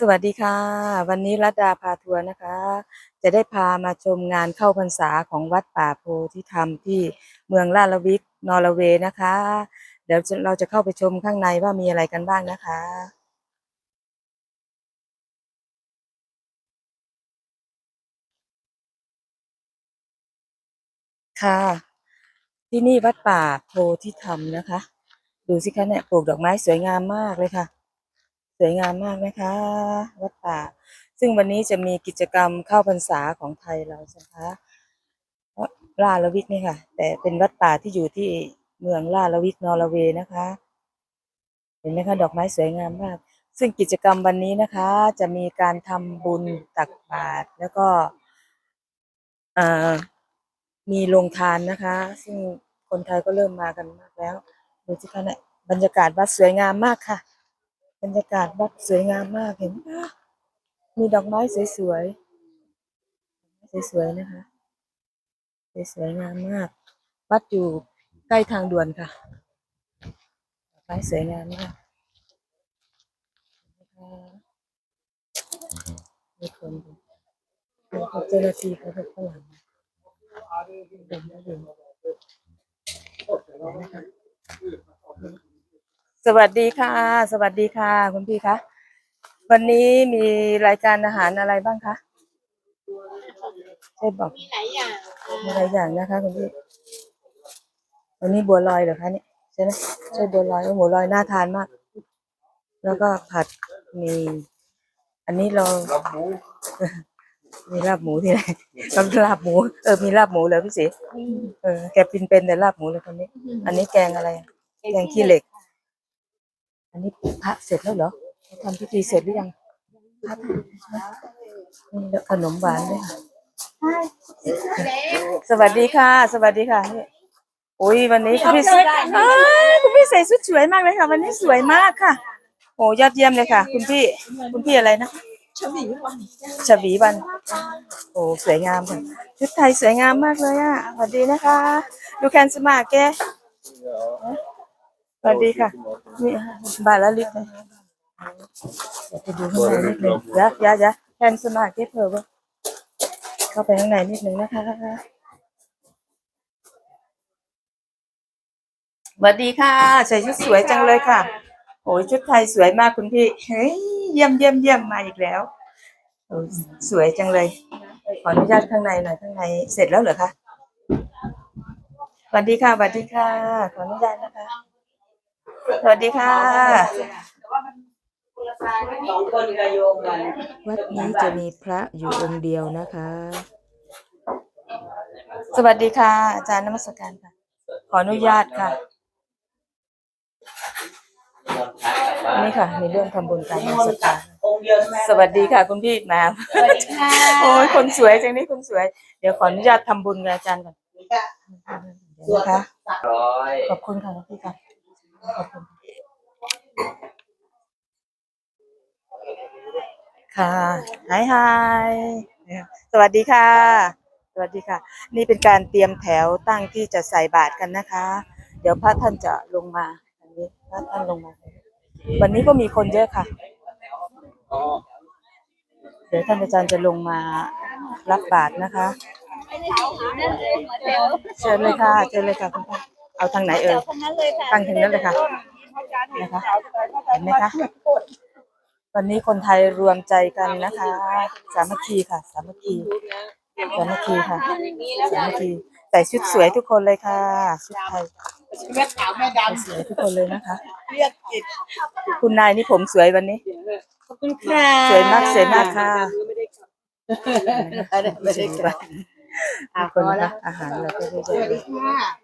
สวัสดีค่ะ วันนี้รัตดาพาทัวร์นะคะ จะได้พามาชมงานเข้าพรรษาของวัดป่าโพธิธรรมที่เมืองลาลวิกนอร์เวย์นะคะ เดี๋ยวเราจะเข้าไปชมข้างในว่ามีอะไรกันบ้างนะคะ ค่ะ ที่นี่วัดป่าโพธิธรรมนะคะ ดูสิคะเนี่ยปลูกดอกไม้สวยงามมากเลยค่ะ วยงามมากนะคะ วัดป่า ซึ่งวันนี้จะมีกิจกรรมเข้าพรรษาของไทยเราใช่ไหมคะลาลวิกนี่ค่ะ แต่เป็นวัดป่าที่อยู่ที่เมืองลาลวิกนอร์เวย์นะคะ เห็นไหมคะ ดอกไม้สวยงามมาก ซึ่งกิจกรรมวันนี้นะคะ จะมีการทำบุญตักบาตรแล้วก็มีโรงทานนะคะ ซึ่งคนไทยก็เริ่มมากันมากแล้ว ดูสิคะเนี่ยบรรยากาศวัดสวยงามมากค่ะ รรยากาศวัดสวยงามมากเห็นไหมมีดอกไม้สวยๆสวยๆนะคะสวยงามมาก วัดอยู่ใกล้ทางด่วนค่ะดอกไม้สวยงามมากมีคนดูเจ้าหน้าที่เขาข้างหลังเดินมาดูนะคะ สวัสดีค่ะ สวัสดีค่ะ คุณพี่คะวันนี้มีรายการอาหารอะไรบ้างคะช่วยบอกมีหลายอย่างมีหลายอย่างนะคะคุณพี่วันนี้บัวลอยเหรอคะเนี่ยใช่ไหมใช่บัวลอยโอ้โหบัวลอยน่าทานมาก แล้วก็ผัดมีอันนี้เรามีลาบหมูที่ไหนทำลาบหมูเออมีลาบหมูเลยพี่สีเออแกปินเป็นแต่ลาบหมูเลยคนนี้ อันนี้แกงอะไรอะแกงขี้เหล็ก อันนี้พระเสร็จแล้วเหรอทำพิธีเสร็จหรือยังพระนี่แล้วขนมหวานด้วยค่ะสวัสดีค่ะ สวัสดีค่ะนี่โอ้ยวันนี้คุณพี่อ้ายคุณพี่ใส่ชุดสวยมากเลยค่ะ วันนี้สวยมากค่ะโอ้ยอดเยี่ยมเลยค่ะ คุณพี่คุณพี่อะไรนะชวีวันชวีวันโอ้สวยงามค่ะชุดไทยสวยงามมากเลยอะสวัสดีนะคะดูแคนสมาแก สวัสดีค่ะ นี่บาทละลิตรเลยเดี๋ยวไปดูข้างในนิดนึงยะยะยะแคนสมาแกเพอร์เข้าไปข้างในนิดนึงนะคะสวัสดีค่ะ ใส่ชุดสวยจังเลยค่ะโอ้ยชุดไทยสวยมากคุณพี่ เฮ้ยเยี่ยมเยี่ยมเยี่ยมมาอีกแล้วโอ้ยสวยจังเลย ขออนุญาตข้างในหน่อยข้างในเสร็จแล้วเหรอคะสวัสดีค่ะสวัสดีค่ะ ขออนุญาตนะคะ สวัสดีค่ะ สองคนกระโยงกันวัดนี้จะมีพระอยู่องค์เดียวนะคะ สวัสดีค่ะ อาจารย์นมัสการค่ะ ขออนุญาตค่ะ นี่ค่ะ มีเรื่องทำบุญการนมัสการองค์เดียวใช่ไหมสวัสดีค่ะ คุณพี่มาสวัสดีค่ะโอ้ยคนสวยจังนี่คนสวย เดี๋ยวขออนุญาตทำบุญกับอาจารย์ก่อนเดี๋ยวนะคะ ร้อย ขอบคุณค่ะคุณพี่ค่ะขอบ ค่ะหายหายสวัสดีค่ะ สวัสดีค่ะ นี่เป็นการเตรียมแถวตั้งที่จะใส่บาตรกันนะคะ เดี๋ยวพระท่านจะลงมาอันนี้พระท่านลงมา วันนี้ก็มีคนเยอะค่ะ เดี๋ยวท่านอาจารย์จะลงมารับบาตรนะคะ เชิญเลยค่ะ เชิญเลยค่ะคุณป้า เอาทางไหนเอ่ยตั้งทางนั้นเลยค่ะนะคะเห็นไหมคะวันนี้คนไทยรวมใจกันนะคะ สามัคคีค่ะ สามัคคีสามัคคีค่ะสามัคคีใส่ชุดสวยทุกคนเลยค่ะชุดไทยแม่ขาวแม่ดสวยทุกคนเลยนะคะำเรียกจิตคุณนายนี่ผมสวยวันนี้ขอบคุณค่ะสวยมากสวยมากค่ะไม่ได้กลับทุกคนนะคะอาหารเราก็ได้สวัสดีค่ะ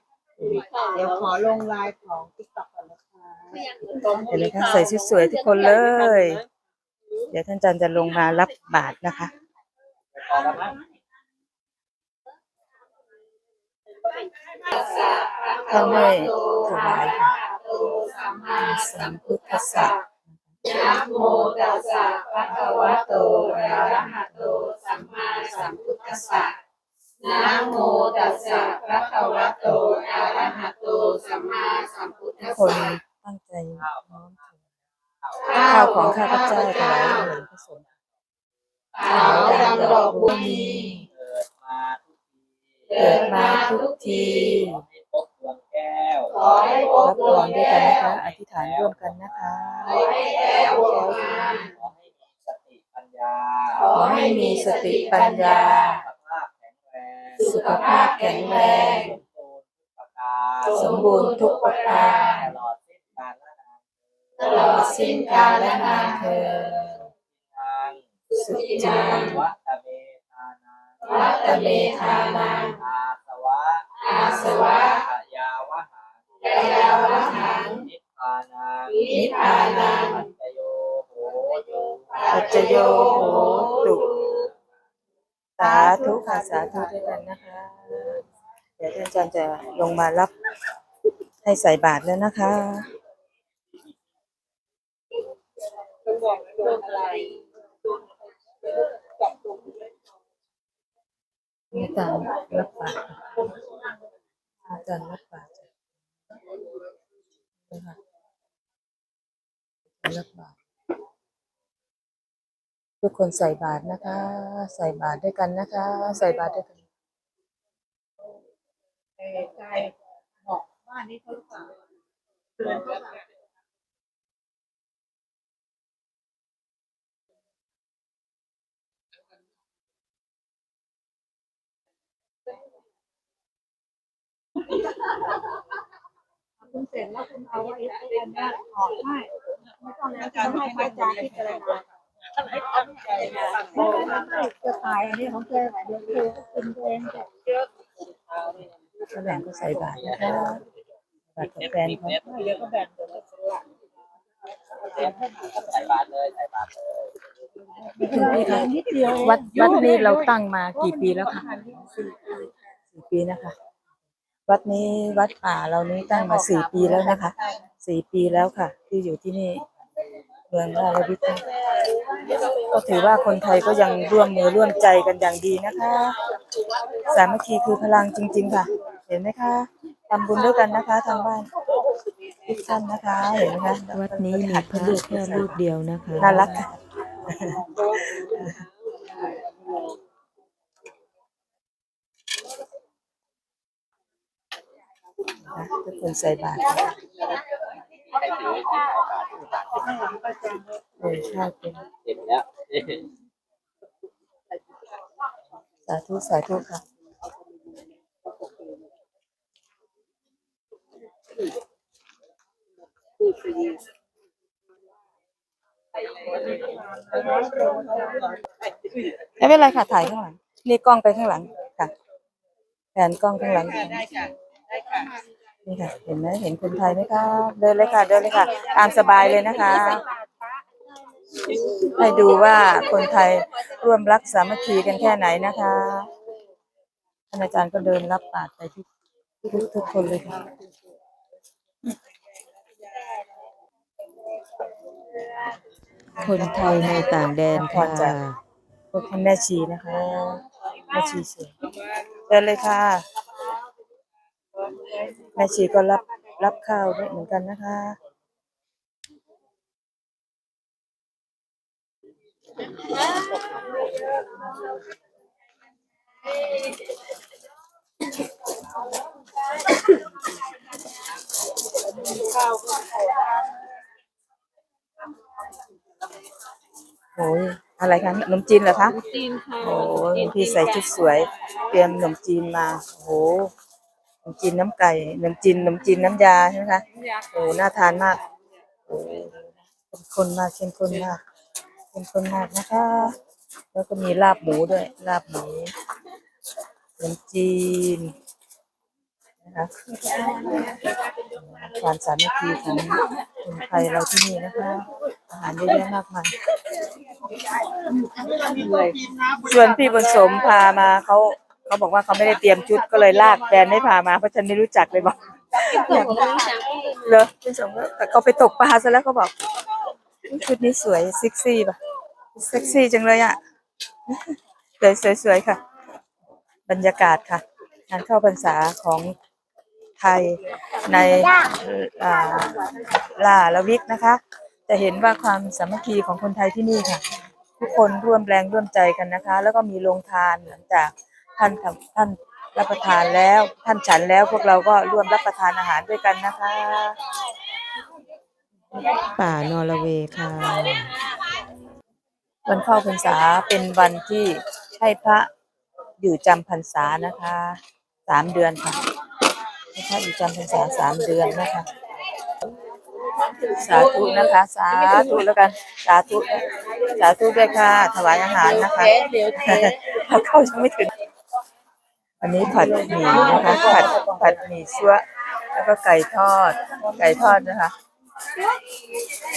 เดี๋ยวขอลงไลน์ของติ๊กต็อกก่อนนะคะเห็นไหมคะใส่ชุดสวยทุกคนเลย เดี๋ยวท่านจารย์จะลงมารับบาตรนะคะท่านให้ถวายสัมพุทธสสะนะโมตัสสะภะคะวะโตอะระหะโตสัมมาสัมพุทธัสสะ นะโมตัสสะภะคะวะโตอะระหะโตสัมมาสัมพุททุธักสคนสะตั้งใจน้อมถวายข้าวของข้าพเจ้าถวายหลวงพระสงฆ์ขาวดำดอกบุญมีเกิดมาทุกทีเกิดมาทุกทีให้พบดวงแก้วขอให้พบรับดพวรงด้วยกันแก้นะคะ วอธิษฐานร่วมกันนะคะ ขอให้แก้วดวงงามขอให้มีสติปัญญา ขอให้มีสติปัญญาสุ สุขภาพแข็งแรงสมบูรณ์ทุกประการสมบูรณ์ทุกประการตลอดสิ้นกาลและนานตลอดสิ้นกาลและนานเธอญทางสุขินังวัตเมธานาวัตเมธานังอาสวะอาสวะขยาวหารกายาวหังนิพพานังนิพพานังปัจจโยโหตุปัจจโยโหตุ สาธุค่ะสาธุด้วยกันนะคะ เดี๋ยวท่านอาจารย์จะลงมารับให้ใส่บาตรแล้วนะคะอาจารย์รับบาตรอาจารย์รับบาตรจ้ะนะคะรับบาตร ทุกคนใส่บาตรนะคะ ใส่บาตรด้วยกันนะคะ ใส่บาตรด้วยกันใจบอกบ้านนี้เขาหรือเปล่าเตือนเขาเปล่าคุณเสร็จแล้วคุณเอาไอ้ไอ้อันเนี้ออกให้ไม่ต้องแล้วจะให้พระอาจารย์พิจารณา ไม่ไม่ไม่จะตายอันนี้ของแกเดี๋ยวคือกินตัวเองแต่ฝรั่งก็ใส่บาตรนะคะบาตรกับแฟนเขาเดี๋ยวก็แบ่งก็ใส่บาตรเลยใส่บาตรเลยนิดเดียววัดวัดนี้เราตั้งมากี่ปีแล้วคะสี่ปีนะคะ วัดนี้วัดป่าเรานี้ตั้งมาสี่ปีแล้วนะคะสี่ปีแล้วค่ะ ที่อยู่ที่นี่ เมืองราชวิทย์ก็ถือว่าคนไทยก็ยังร่วมมือร่วมใจกันอย่างดีนะคะ สามัคคีคือพลังจริง ๆ ค่ะ เห็นไหมคะทำบุญด้วยกันนะคะทางบ้านทุกท่านนะคะ เห็นไหมคะวัดนี้มีพระแค่รูปเดียวนะคะน่ารักค่ะนะทุกคนใส่บาตร ค่ะใครถือที่ใส่บาตรต่างเออใช่เป็นเห็นแล้วสาธุสาธุค่ะไม่เป็นไรค่ะถ่ายข้างหลังนี่กล้องไปข้างหลังค่ะแผนกล้องข้างหลังได้ค่ะได้ค่ะ นี่ค่ะ เห็นไหมเห็นคนไทยไหมคะเดินเลยค่ะ เดินเลยค่ะ ตามสบายเลยนะคะ ให้ดูว่าคนไทยร่วมรักสามัคคีกันแค่ไหนนะคะท่านอาจารย์ก็เดินรับบาตรไปทุกทุกทุกคนเลยค่ะคนไทยในต่างแดนค่ะพวกท่านแม่ชีนะคะ แม่ชีสวยเดินเลยค่ะ แม่ชีก็รับรับข้าวด้วยเหมือนกันนะคะ โอ้ยอะไรคะขนมจีนเหรอคะจีนค่ะโอ้ยพี่ใส่ชุดสวย เตรียมขนมจีนมา โอ้โห ขนมจีนน้ำไก่ขนมจีนขนมจีนน้ำยาใช่ไหมคะโอ้น่าทานมากโอ้เข้มข้นมากเข้มข้นมากเข้มข้นมากนะคะ แล้วก็มีลาบหมูด้วย ลาบหมูขนมจีนนะคะความสามัคคีของคนไทยเราที่นี่นะคะอาหารเยอะแยะมากมายส่วนพี่บุญสมพามาเขา เขาบอกว่าเขาไม่ได้เตรียมชุดก็เลยลากแฟนไม่พามาเพราะฉันไม่รู้จักเลยบอกเหรอพี่สมก็แต่เขาไปตกปลาซะแล้วเขาบอกชุดนี้สวยเซ็กซี่ป่ะเซ็กซี่จังเลยอะสวยสวยสวยค่ะ บรรยากาศค่ะงานเข้าพรรษาของไทยในอ่าลาละวิกนะคะ จะเห็นว่าความสามัคคีของคนไทยที่นี่ค่ะ ทุกคนร่วมแรงร่วมใจกันนะคะ แล้วก็มีโรงทานหลังจาก ท่านทำท่านรับประทานแล้ว ท่านฉันแล้วพวกเราก็ร่วมรับประทานอาหารด้วยกันนะคะ ป่านอร์เวย์ค่ะ วันเข้าพรรษาเป็นวันที่ให้พระอยู่จำพรรษานะคะสามเดือนค่ะให้พระอยู่จำพรรษาสามเดือนนะคะ สาธุนะคะ สาธุแล้วกัน สาธุ สาธุด้วยค่ะ ถวายอาหารนะคะพอเข้ายังไม่ถึง อันนี้ผัดหมี่นะคะผัดผัดหมี่ซัวแล้วก็ไก่ทอด ไก่ทอดนะคะ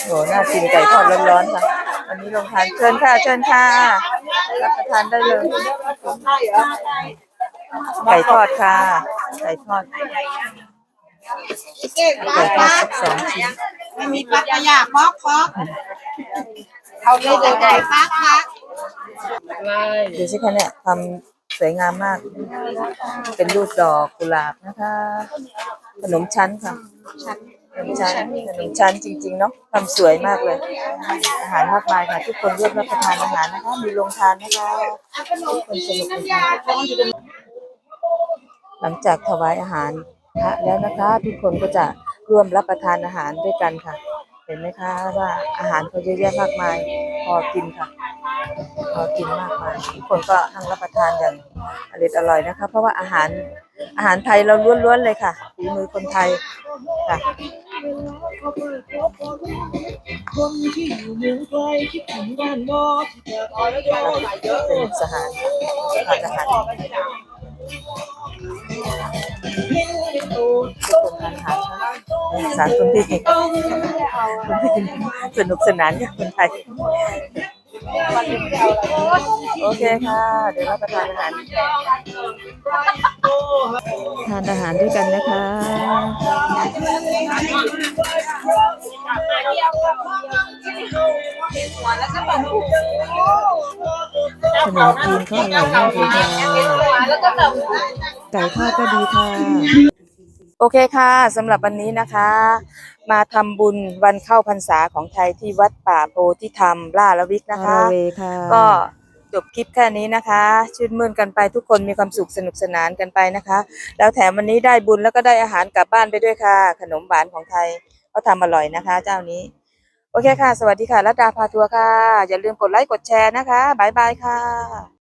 โหน่ากินไก่ทอดร้อนๆค่ะวันนี้ลงทานเชิญค่ะเชิญค่ะรับประทานได้เลยไก่ทอดค่ะไก่ทอดไก่ทอดสักสองชิ้นไม่มีปักกระยาป๊อกป๊อกเอาเลยเดี๋ยวไก่ปักปักดูสิคะเนี่ยทำ สวยงามมาก เป็นรูปดอกกุหลาบนะคะ ขนมชั้นค่ะขนมชั้นขนมชั้นจริง ๆ เนาะทำสวยมากเลย อาหารมากมายค่ะ ทุกคนร่วมรับประทานอาหารนะคะ มีโรงทานนะคะทุกคนสนุกเลยค่ะหลังจากถวายอาหารพระแล้วนะคะ ทุกคนก็จะร่วมรับประทานอาหารด้วยกันค่ะ เห็นไหมคะว่าอาหารเขาเยอะแยะมากมายพอกินค่ะ พอกินมากมายทุกคนก็นั่งรับประทานอย่างอร่อยอร่อยนะคะ เพราะว่าอาหารอาหารไทยเราล้วนๆเลยค่ะฝีมือคนไทยค่ะคนที่อยู่เมืองไกลคิดถึงบ้านนอกที่เธอคอยแล้วก็เยอะสนุกสนานทานอาหารทุกคนทานอาหารสารคนที่คนที่สนุกสนานกับคนไทย โอเคค่ะ เดี๋ยวรับประทานอาหาร ทานอาหารด้วยกันนะคะขนมจีนเขาอร่อยมากเลยค่ะไก่ทอดก็ดีค่ะ โอเคค่ะสำหรับวันนี้นะคะ มาทำบุญวันเข้าพรรษาของไทยที่วัดป่าโพธิธรรมล่าละวิกนนะอคะร์เวย์ค่ะก็จบคลิปแค่นี้นะคะ ชื่นมื่นกันไปทุกคนมีความสุขสนุกสนานกันไปนะคะ แล้วแถมวันนี้ได้บุญแล้วก็ได้อาหารกลับบ้านไปด้วยค่ะ ขนมหวานของไทยเขาทำอร่อยนะคะ เจ้านี้ โอเคค่ะ สวัสดีค่ะรัตดาพาทัวร์ค่ะ อย่าลืมกดไลค์กดแชร์นะคะบ๊ายบายค่ะ